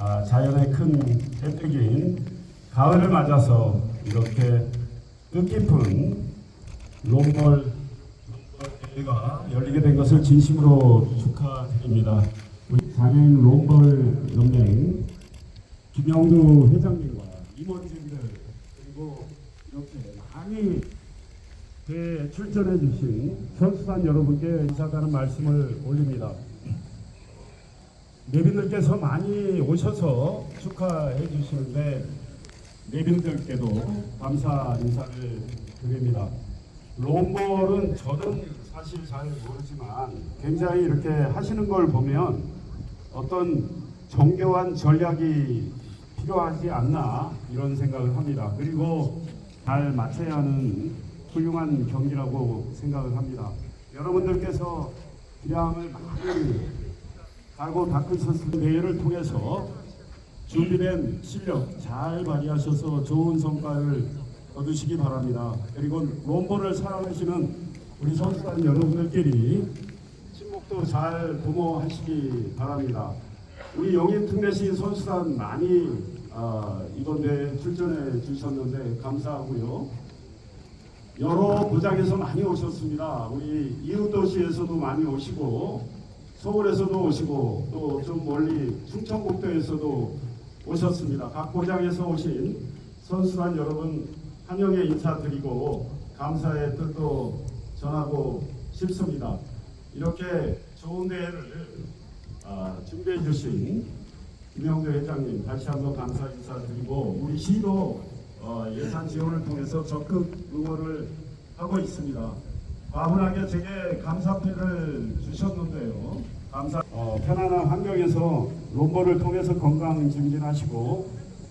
아, 자연의 큰 혜택인 가을을 맞아서 이렇게 뜻깊은 롱볼 대회가 열리게 된 것을 진심으로 축하드립니다. 우리 장애인 롱볼 연맹 김영두 회장님과 임원진들 그리고 이렇게 많이 대회에 출전해 주신 선수단 여러분께 인사하는 말씀을 올립니다. 내빈들께서 많이 오셔서 축하해 주시는데 내빈들께도 감사 인사를 드립니다. 롱볼은 저는 사실 잘 모르지만 굉장히 이렇게 하시는 걸 보면 어떤 정교한 전략이 필요하지 않나 이런 생각을 합니다. 그리고 잘 맞춰야 하는 훌륭한 경기라고 생각을 합니다. 여러분들께서 기량을 많이 달고 닦으셨을 대회를 통해서 준비된 실력 잘 발휘하셔서 좋은 성과를 거두시기 바랍니다. 그리고 롬볼을 사랑하시는 우리 선수단 여러분들끼리 친목도 잘 부모하시기 바랍니다. 우리 영인 특례시 선수단 많이 아, 이번 대회 출전해 주셨는데 감사하고요. 여러 부장에서 많이 오셨습니다. 우리 이웃 도시에서도 많이 오시고 서울에서도 오시고 또 좀 멀리 충청북도에서도 오셨습니다. 각 고장에서 오신 선수단 여러분 환영의 인사드리고 감사의 뜻도 전하고 싶습니다. 이렇게 좋은 대회를 아, 준비해 주신 김영도 회장님 다시 한번 감사 인사드리고 우리 시도 어, 예산 지원을 통해서 적극 응원을 하고 있습니다. 과분하게 제게 감사패를 주셨는데요. 감사. 어, 편안한 환경에서 롬볼을 통해서 건강 증진하시고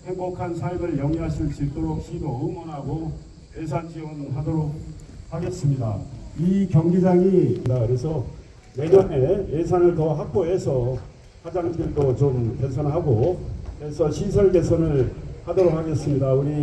행복한 삶을 영위하실 수 있도록 시도 응원하고 예산 지원하도록 하겠습니다. 이 경기장이 그래서 내년에 예산을 더 확보해서 화장실도 좀 개선하고 해서 시설 개선을 하도록 하겠습니다. 우리